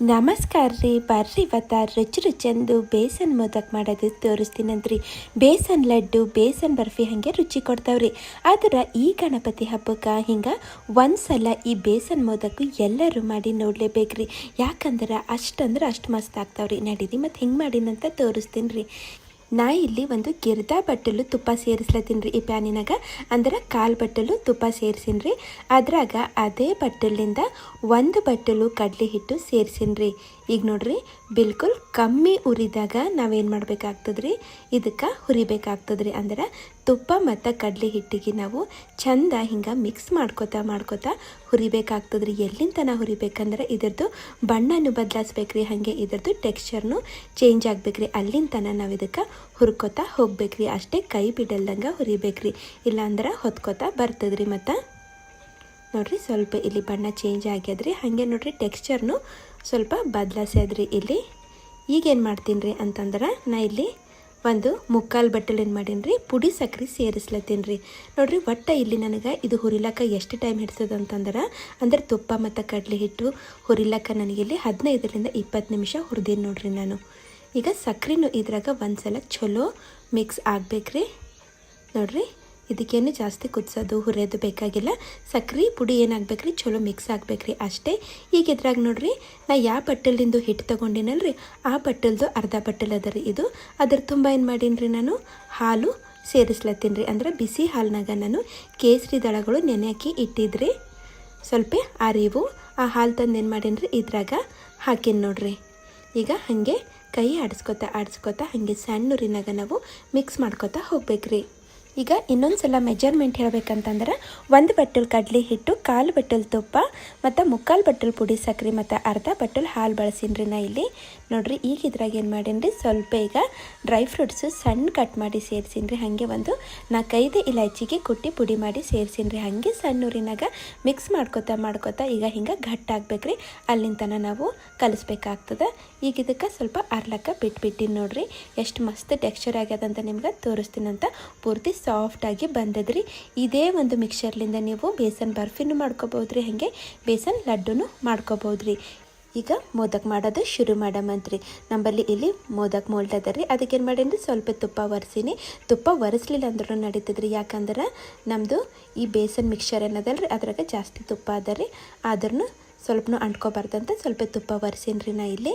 ನಮಸ್ಕಾರ ರೀ ಬರ್ರಿ ಇವತ್ತ ರುಚಿ ರುಚಿಯಂದು ಬೇಸನ್ ಮೋದಕ್ ಮಾಡೋದು ತೋರಿಸ್ತೀನಂತ್ರಿ. ಬೇಸನ್ ಲಡ್ಡು, ಬೇಸನ್ ಬರ್ಫಿ ಹಾಗೆ ರುಚಿ ಕೊಡ್ತಾವ್ರಿ. ಆದ್ರೆ ಈ ಗಣಪತಿ ಹಬ್ಬಕ್ಕೆ ಹಿಂಗೆ ಒಂದ್ಸಲ ಈ ಬೇಸನ್ ಮೋದಕ್ಕು ಎಲ್ಲರೂ ಮಾಡಿ ನೋಡ್ಲೇಬೇಕ್ರಿ. ಯಾಕಂದ್ರೆ ಅಷ್ಟಂದ್ರೆ ಅಷ್ಟು ಮಸ್ತ್ ಆಗ್ತಾವ್ರಿ. ನಡೀರಿ ಮತ್ತು ಹಿಂಗೆ ಮಾಡಿನಂತ ತೋರಿಸ್ತೀನಿ ರೀ ನಾ ಇಲ್ಲಿ ಒಂದು ಗಿರ್ದ ಬಟ್ಟಲು ತುಪ್ಪ ಸೇರಿಸ್ಲತ್ತೀನಿ ಈ ಪ್ಯಾನಿನಾಗ. ಅಂದ್ರೆ ಕಾಲು ಬಟ್ಟಲು ತುಪ್ಪ ಸೇರಿಸಿನಿ ರೀ ಅದ್ರಾಗ ಅದೇ ಬಟ್ಟಲಿಂದ ಒಂದು ಬಟ್ಟಲು ಕಡಲೆ ಹಿಟ್ಟು ಸೇರಿಸಿನಿ ರೀ ಈಗ ನೋಡ್ರಿ, ಬಿಲ್ಕುಲ್ ಕಮ್ಮಿ ಉರಿದಾಗ ನಾವೇನು ಮಾಡ್ಬೇಕಾಗ್ತದೆ ರೀ ಇದಕ್ಕೆ ಹುರಿಬೇಕಾಗ್ತದ್ರಿ ಅಂದ್ರೆ ತುಪ್ಪ ಮತ್ತು ಕಡಲೆ ಹಿಟ್ಟಿಗೆ ನಾವು ಚಂದ ಹಿಂಗೆ ಮಿಕ್ಸ್ ಮಾಡ್ಕೋತಾ ಮಾಡ್ಕೋತಾ ಹುರಿಬೇಕಾಗ್ತದ್ರಿ. ಎಲ್ಲಿಂದ ನಾವು ಹುರಿಬೇಕಂದ್ರೆ ಇದ್ರದ್ದು ಬಣ್ಣನೂ ಬದಲಾಯಿಸ್ಬೇಕ್ರಿ ಹಾಗೆ ಇದ್ರದ್ದು ಟೆಕ್ಸ್ಚರ್ನು ಚೇಂಜ್ ಆಗ್ಬೇಕ್ರಿ. ಅಲ್ಲಿಂದ ನಾವು ಇದಕ್ಕೆ ಹುರ್ಕೋತಾ ಹೋಗ್ಬೇಕ್ರಿ. ಅಷ್ಟೇ ಕೈ ಬಿಡಲ್ದಂಗೆ ಹುರಿಬೇಕ್ರಿ. ಇಲ್ಲಾಂದ್ರೆ ಹೊತ್ಕೋತಾ ಬರ್ತದ್ರಿ ಮತ್ತು. ನೋಡ್ರಿ ಸ್ವಲ್ಪ ಇಲ್ಲಿ ಬಣ್ಣ ಚೇಂಜ್ ಆಗ್ಯದ್ರಿ. ಹಾಗೆ ನೋಡ್ರಿ ಟೆಕ್ಸ್ಚರ್ನು ಸ್ವಲ್ಪ ಬದಲಾಸ್ಯದ್ರಿ ಇಲ್ಲಿ. ಈಗೇನು ಮಾಡ್ತೀನಿ ರೀ ಅಂತಂದ್ರೆ ನಾ ಇಲ್ಲಿ ಒಂದು ಮುಕ್ಕಾಲು ಬಟ್ಟಲು ಏನು ಮಾಡೀನಿ ರೀ ಪುಡಿ ಸಕ್ರೆ ಸೇರಿಸ್ಲತ್ತೀನಿ ರೀ ನೋಡ್ರಿ ಒಟ್ಟು ಇಲ್ಲಿ ನನಗೆ ಇದು ಹುರಿಲಕ್ಕ ಎಷ್ಟು ಟೈಮ್ ಹಿಡ್ಸೋದು ಅಂತಂದ್ರೆ, ಅಂದ್ರೆ ತುಪ್ಪ ಮತ್ತು ಕಡಲೆ ಹಿಟ್ಟು ಹುರಿಲಕ್ಕ ನನಗೆ ಇಲ್ಲಿ ಹದಿನೈದರಿಂದ ಇಪ್ಪತ್ತು ನಿಮಿಷ ಹುರಿದೀನಿ ನೋಡ್ರಿ ನಾನು. ಈಗ ಸಕ್ರೆನೂ ಇದ್ರಾಗ ಒಂದು ಸಲ ಚಲೋ ಮಿಕ್ಸ್ ಆಗಬೇಕ್ರಿ. ನೋಡ್ರಿ. ಇದಕ್ಕೇನು ಜಾಸ್ತಿ ಕುದಿಸೋದು, ಹುರಿಯೋದು ಬೇಕಾಗಿಲ್ಲ. ಸಕ್ರೆ, ಪುಡಿ ಏನಾಗಬೇಕ್ರಿ? ಚಲೋ ಮಿಕ್ಸ್ ಆಗಬೇಕ್ರಿ ಅಷ್ಟೇ. ಈಗ ಇದ್ರಾಗ ನೋಡ್ರಿ, ನಾ ಯಾವ ಬಟ್ಟಲಿಂದು ಹಿಟ್ಟು ತೊಗೊಂಡಿನಲ್ರಿ? ಆ ಬಟ್ಟಲ್ದು ಅರ್ಧ ಬಟ್ಟಲ್ ಅದ ರೀ ಇದು. ಅದ್ರ ತುಂಬ ಏನು ಮಾಡೀನಿ ನಾನು? ಹಾಲು ಸೇರಿಸ್ಲತ್ತೀನಿ ರೀ. ಅಂದ್ರೆ ಬಿಸಿ ಹಾಲಿನಾಗ ನಾನು ಕೇಸರಿ ದಳಗಳು ನೆನೆ ಹಾಕಿ ಇಟ್ಟಿದ್ರಿ. ಸ್ವಲ್ಪ ಅರಿವು ಆ ಹಾಲು ತಂದು ಏನು ಮಾಡೀನಿ ಇದ್ರಾಗ ಹಾಕಿನಿ ನೋಡ್ರಿ. ಈಗ ಹಾಗೆ ಕೈ ಆಡಿಸ್ಕೊತಾ ಆಡಿಸ್ಕೊತಾ ಹಾಗೆ ಸಣ್ಣ ಉರಿನಾಗ ನಾವು ಮಿಕ್ಸ್ ಮಾಡ್ಕೊತಾ ಹೋಗ್ಬೇಕ್ರಿ. ಈಗ ಇನ್ನೊಂದು ಸಲ ಮೆಜರ್ಮೆಂಟ್ ಹೇಳಬೇಕಂತಂದ್ರೆ ಒಂದು ಬಟ್ಟಲು ಕಡಲೆ ಹಿಟ್ಟು, ಕಾಲು ಬಟ್ಟಲು ತುಪ್ಪ, ಮತ್ತು ಮುಕ್ಕಾಲು ಬಟ್ಟಲು ಪುಡಿ ಸಕ್ಕರೆ ಮತ್ತು ಅರ್ಧ ಬಟ್ಟಲು ಹಾಲು ಬಳಸಿನ್ರಿ ನಾ ಇಲ್ಲಿ. ನೋಡ್ರಿ, ಈಗ ಇದ್ರಾಗ ಏನು ಮಾಡೀನಿ ರೀ ಸ್ವಲ್ಪ ಈಗ ಡ್ರೈ ಫ್ರೂಟ್ಸು ಸಣ್ಣ ಕಟ್ ಮಾಡಿ ಸೇರಿಸೀನಿ ರೀ ಹಾಗೆ ಒಂದು ನಾಲ್ಕೈದು ಇಲಾಚಿಗೆ ಕುಟ್ಟಿ ಪುಡಿ ಮಾಡಿ ಸೇರಿಸೀನಿ ರೀ ಹಾಗೆ ಸಣ್ಣ ಊರಿನಾಗ ಮಿಕ್ಸ್ ಮಾಡ್ಕೊತಾ ಮಾಡ್ಕೊತಾ ಈಗ ಹಿಂಗೆ ಗಟ್ಟಾಗ್ಬೇಕ್ರಿ ಅಲ್ಲಿಂದ ತನಕ ನಾವು ಕಲಿಸ್ಬೇಕಾಗ್ತದೆ. ಈಗ ಇದಕ್ಕೆ ಸ್ವಲ್ಪ ಅರ್ಲಕ್ಕ ಬಿಟ್ಬಿಟ್ಟಿನಿ ನೋಡ್ರಿ. ಎಷ್ಟು ಮಸ್ತ್ ಟೆಕ್ಸ್ಚರ್ ಆಗ್ಯದಂತ ನಿಮ್ಗೆ ತೋರಿಸ್ತೀನಂತ ಪೂರ್ತಿ ಸಾಫ್ಟಾಗಿ ಬಂದದ್ರಿ. ಇದೇ ಒಂದು ಮಿಕ್ಸರ್ಲಿಂದ ನೀವು ಬೇಸನ್ ಬರ್ಫಿನೂ ಮಾಡ್ಕೋಬೋದ್ರಿ, ಹಾಗೆ ಬೇಸನ್ ಲಡ್ಡುನು ಮಾಡ್ಕೋಬೋದ್ರಿ. ಈಗ ಮೋದಕ್ ಮಾಡೋದು ಶುರು ಮಾಡಮಂತ್ರಿ ನಂಬಲ್ಲಿ ಇಲ್ಲಿ ಮೋದಕ್ ರೀ ಅದಕ್ಕೇನು ಮಾಡೀನಿ ಸ್ವಲ್ಪ ತುಪ್ಪ ಒರೆಸಿನಿ. ತುಪ್ಪ ಒರೆಸ್ಲಿಲ್ಲ ಅಂದ್ರೂ ನಡೀತದ್ರಿ. ಯಾಕಂದ್ರೆ ನಮ್ಮದು ಈ ಬೇಸನ್ ಮಿಕ್ಸರ್ ಏನದಲ್ರಿ ಅದ್ರಾಗ ಜಾಸ್ತಿ ತುಪ್ಪ ಅದ ರೀ ಆದ್ರೂ ಸ್ವಲ್ಪನೂ ಅಂಟ್ಕೋಬಾರ್ದಂತ ಸ್ವಲ್ಪ ತುಪ್ಪ ಒರೆಸೀನಿ ರೀ ನಾ ಇಲ್ಲಿ.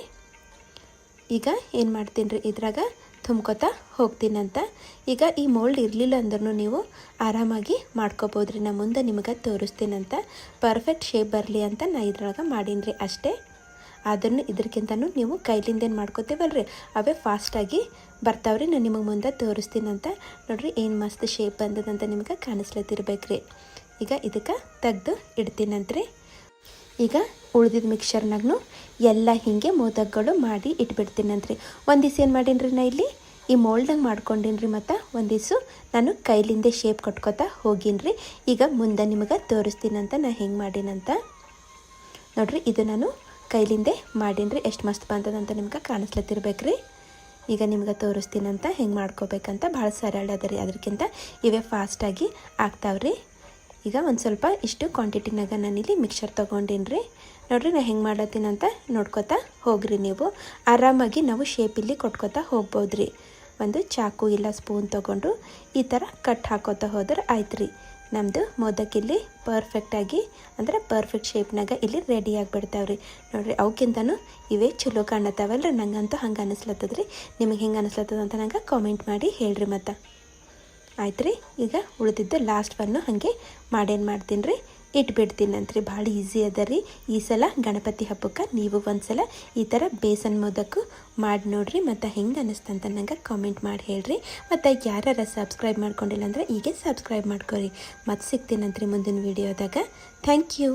ಈಗ ಏನು ಮಾಡ್ತೀನಿ ರೀ ಇದ್ರಾಗ ತುಂಬ್ಕೊತಾ ಹೋಗ್ತೀನಂತ. ಈಗ ಈ ಮೋಲ್ಡ್ ಇರಲಿಲ್ಲ ಅಂದ್ರೂ ನೀವು ಆರಾಮಾಗಿ ಮಾಡ್ಕೋಬೋದ್ರಿ. ನಾ ಮುಂದೆ ನಿಮಗೆ ತೋರಿಸ್ತೀನಂತ. ಪರ್ಫೆಕ್ಟ್ ಶೇಪ್ ಬರಲಿ ಅಂತ ನಾ ಇದ್ರಾಗ ಮಾಡೀನಿ ರೀ ಅಷ್ಟೇ. ಆದ್ರೂ ಇದಕ್ಕಿಂತನೂ ನೀವು ಕೈಲಿಂದ ಏನು ಮಾಡ್ಕೋತೀವಲ್ರಿ? ಅವೇ ಫಾಸ್ಟಾಗಿ ಬರ್ತಾವ್ರಿ, ನಾನು ನಿಮಗೆ ಮುಂದೆ ತೋರಿಸ್ತೀನಂತ. ನೋಡ್ರಿ, ಏನು ಮಸ್ತ್ ಶೇಪ್ ಬಂದದಂತ ನಿಮ್ಗೆ ಕಾಣಿಸ್ಲತ್ತಿರ್ಬೇಕ್ರಿ. ಈಗ ಇದಕ್ಕೆ ತೆಗೆದು ಇಡ್ತೀನಂತ್ರಿ. ಈಗ ಉಳ್ದಿದ್ದ ಮಿಕ್ಸರ್ನಾಗೂ ಎಲ್ಲ ಹೀಗೆ ಮೋದಕಗಳು ಮಾಡಿ ಇಟ್ಬಿಡ್ತೀನಂತ್ರಿ. ಒಂದು ದಿವಸ ಏನು ಮಾಡೀನಿ ನಾ ಇಲ್ಲಿ? ಈ ಮೋಲ್ಡಂಗೆ ಮಾಡ್ಕೊಂಡಿನ್ರಿ ಮತ್ತು ಒಂದು ದಿವ್ಸ ನಾನು ಕೈಲಿಂದೆ ಶೇಪ್ ಕಟ್ಕೋತಾ ಹೋಗಿನ್ರಿ. ಈಗ ಮುಂದೆ ನಿಮಗೆ ತೋರಿಸ್ತೀನಂತ ನಾ ಹೆಂಗೆ ಮಾಡೀನಂತ. ನೋಡ್ರಿ, ಇದು ನಾನು ಕೈಲಿಂದೆ ಮಾಡೀನಿ ರೀ ಎಷ್ಟು ಮಸ್ತ್ ಬಂದದಂತ ನಿಮ್ಗೆ ಕಾಣಿಸ್ಲತ್ತಿರ್ಬೇಕ್ರಿ. ಈಗ ನಿಮ್ಗೆ ತೋರಿಸ್ತೀನಂತ ಹೆಂಗೆ ಮಾಡ್ಕೋಬೇಕಂತ ಭಾಳ ಸರಳ ಅದ ರೀ ಅದಕ್ಕಿಂತ ಇವೇ ಫಾಸ್ಟಾಗಿ ಆಗ್ತಾವ್ರಿ. ಈಗ ಒಂದು ಸ್ವಲ್ಪ ಇಷ್ಟು ಕ್ವಾಂಟಿಟಿನಾಗ ನಾನಿಲ್ಲಿ ಮಿಕ್ಸರ್ ತೊಗೊಂಡೀನಿ ರೀ ನೋಡ್ರಿ ನಾ ಹೆಂಗೆ ಮಾಡತ್ತೀನಂತ ನೋಡ್ಕೊತಾ ಹೋಗ್ರಿ ನೀವು. ಆರಾಮಾಗಿ ನಾವು ಶೇಪಿಲ್ಲಿ ಕೊಟ್ಕೋತಾ ಹೋಗ್ಬೋದ್ರಿ. ಒಂದು ಚಾಕು ಇಲ್ಲ ಸ್ಪೂನ್ ತೊಗೊಂಡು ಈ ಥರ ಕಟ್ ಹಾಕೋತಾ ಹೋದ್ರೆ ಆಯ್ತು ರೀ ನಮ್ಮದು ಮೋದಕ್ಕಿಲ್ಲಿ ಪರ್ಫೆಕ್ಟಾಗಿ ಅಂದರೆ ಪರ್ಫೆಕ್ಟ್ ಶೇಪ್ನಾಗ ಇಲ್ಲಿ ರೆಡಿ ಆಗಿಬಿಡ್ತಾವ್ರಿ. ನೋಡಿರಿ ಅವಕ್ಕಿಂತನೂ ಇವೇ ಚಲೋ ಕಾಣತ್ತಾವಲ್ರಿ, ನಂಗಂತೂ ಹಂಗೆ ಅನಿಸ್ಲತ್ತದ ರೀ ನಿಮಗೆ ಹೆಂಗೆ ಅನಿಸ್ಲತ್ತದ ಅಂತ ನಂಗೆ ಕಾಮೆಂಟ್ ಮಾಡಿ ಹೇಳ್ರಿ ಮತ್ತು. ಆಯ್ತು ರೀ ಈಗ ಉಳಿದಿದ್ದು ಲಾಸ್ಟ್ ಬನ್ನು ಹಾಗೆ ಮಾಡೇನು ಮಾಡ್ತೀನಿ ರೀ ಇಟ್ಬಿಡ್ತೀನಂತ್ರಿ ಭಾಳ ಈಸಿ ಅದ ರೀ. ಈ ಸಲ ಗಣಪತಿ ಹಬ್ಬಕ್ಕೆ ನೀವು ಒಂದು ಸಲ ಈ ಥರ ಬೇಸನ್ ಮೋದಕ್ಕು ಮಾಡಿ ನೋಡ್ರಿ, ಮತ್ತು ಹೆಂಗೆ ಅನ್ನಿಸ್ತಂತ ನಂಗೆ ಕಾಮೆಂಟ್ ಮಾಡಿ ಹೇಳ್ರಿ. ಮತ್ತು ಯಾರ್ಯಾರ ಸಬ್ಸ್ಕ್ರೈಬ್ ಮಾಡ್ಕೊಂಡಿಲ್ಲ ಅಂದರೆ ಈಗ ಸಬ್ಸ್ಕ್ರೈಬ್ ಮಾಡ್ಕೊರಿ. ಮತ್ತು ಸಿಗ್ತೀನಂತ್ರಿ ಮುಂದಿನ ವೀಡಿಯೋದಾಗ ಥ್ಯಾಂಕ್ ಯು